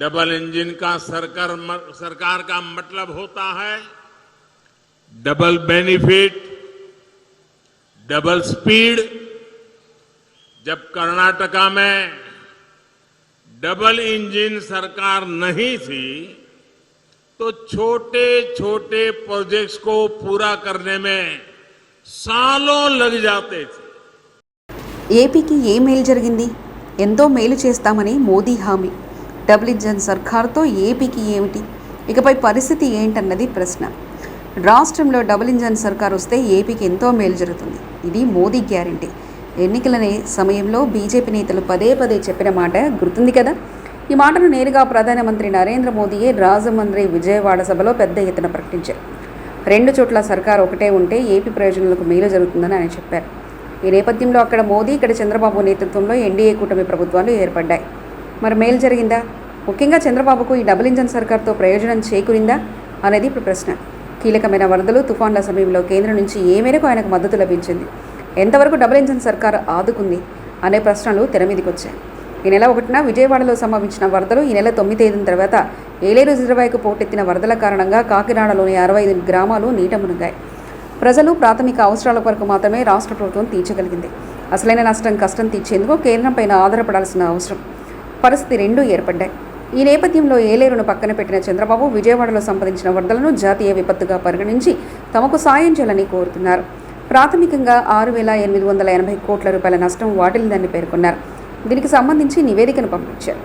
Double engine का सरकार सरकार का मतलब होता है डबल बेनिफिट डबल स्पीड जब कर्नाटका में डबल इंजन सरकार नहीं थी तो छोटे छोटे प्रोजेक्ट्स को पूरा करने में सालों लग जाते थे ఏపీకి ఏ మేలు జరిగింది ఎంతో మేలు చేస్తామని మోదీ హామీ డబుల్ ఇంజన్ సర్కార్తో ఏపీకి ఏమిటి? ఇకపై పరిస్థితి ఏంటన్నది ప్రశ్న. రాష్ట్రంలో డబుల్ ఇంజన్ సర్కార్ వస్తే ఏపీకి ఎంతో మేలు జరుగుతుంది. ఇది మోదీ గ్యారంటీ. ఎన్నికలనే సమయంలో బీజేపీ నేతలు పదే పదే చెప్పిన మాట గుర్తుంది కదా? ఈ మాటను నేరుగా ప్రధానమంత్రి నరేంద్ర మోదీయే రాజమండ్రి విజయవాడ సభలో పెద్ద ఎత్తున ప్రకటించారు. రెండు చోట్ల సర్కార్ ఒకటే ఉంటే ఏపీ ప్రయోజనాలకు మేలు జరుగుతుందని ఆయన చెప్పారు. ఈ నేపథ్యంలో అక్కడ మోదీ ఇక్కడ చంద్రబాబు నేతృత్వంలో ఎన్డీఏ కూటమి ప్రభుత్వాలు ఏర్పడ్డాయి. మరి మేలు జరిగిందా? ముఖ్యంగా చంద్రబాబుకు ఈ డబుల్ ఇంజన్ సర్కార్తో ప్రయోజనం చేకూరిందా అనేది ఇప్పుడు ప్రశ్న. కీలకమైన వరదలు తుఫాన్ల సమయంలో కేంద్రం నుంచి ఏ మేరకు ఆయనకు మద్దతు లభించింది? ఎంతవరకు డబుల్ ఇంజన్ సర్కార్ ఆదుకుంది? అనే ప్రశ్నలు తెర మీదకి వచ్చాయి ఈ నెల ఒకటిన విజయవాడలో సంభవించిన వరదలు ఈ నెల తొమ్మిది తేదీన తర్వాత ఏలేరు రిజర్వాయర్కు పోటెత్తిన వరదల కారణంగా కాకినాడలోని అరవై ఐదు గ్రామాలు నీట మునిగాయి. ప్రజలు ప్రాథమిక అవసరాల వరకు మాత్రమే రాష్ట్ర ప్రభుత్వం తీర్చగలిగింది. అసలైన నష్టం కష్టం తీర్చేందుకు కేంద్రంపైన ఆధారపడాల్సిన అవసరం. పరిస్థితి రెండూ ఏర్పడ్డాయి. ఈ నేపథ్యంలో ఏలేరును పక్కన పెట్టిన చంద్రబాబు విజయవాడలో సంపాదించిన వరదలను జాతీయ విపత్తుగా పరిగణించి తమకు సాయం చేయాలని కోరుతున్నారు. ప్రాథమికంగా ఆరు వేల ఎనిమిది వందల ఎనభై కోట్ల రూపాయల నష్టం వాటిల్లిందని పేర్కొన్నారు. దీనికి సంబంధించి నివేదికను పంపించారు.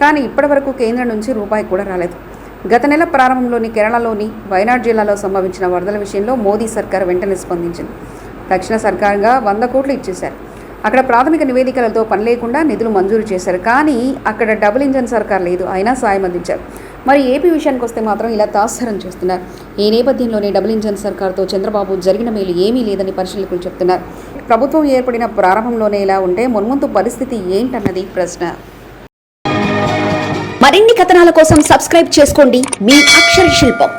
కానీ ఇప్పటివరకు కేంద్రం నుంచి రూపాయి కూడా రాలేదు. గత నెల ప్రారంభంలోని కేరళలోని వయనాడ్ జిల్లాలో సంభవించిన వరదల విషయంలో మోదీ సర్కార్ వెంటనే స్పందించింది. దక్షిణ సర్కారుగా వంద కోట్లు ఇచ్చేశారు. అక్కడ ప్రాథమిక నివేదికలతో పని లేకుండా నిధులు మంజూరు చేశారు. కానీ అక్కడ డబుల్ ఇంజన్ సర్కార్ లేదు. అయినా సాయం అందించారు. మరి ఏపీ విషయానికి వస్తే మాత్రం ఇలా తాత్సారం చేస్తున్నారు. ఈ నేపథ్యంలోనే డబుల్ ఇంజన్ సర్కార్తో చంద్రబాబు జరిగిన మేలు ఏమీ లేదని పరిశీలకులు చెప్తున్నారు. ప్రభుత్వం ఏర్పడిన ప్రారంభంలోనే ఇలా ఉంటే మున్ముందు పరిస్థితి ఏంటన్నది ప్రశ్న. మరిన్ని కథనాల కోసం సబ్స్క్రైబ్ చేసుకోండి. మీ అక్షర శిల్పం.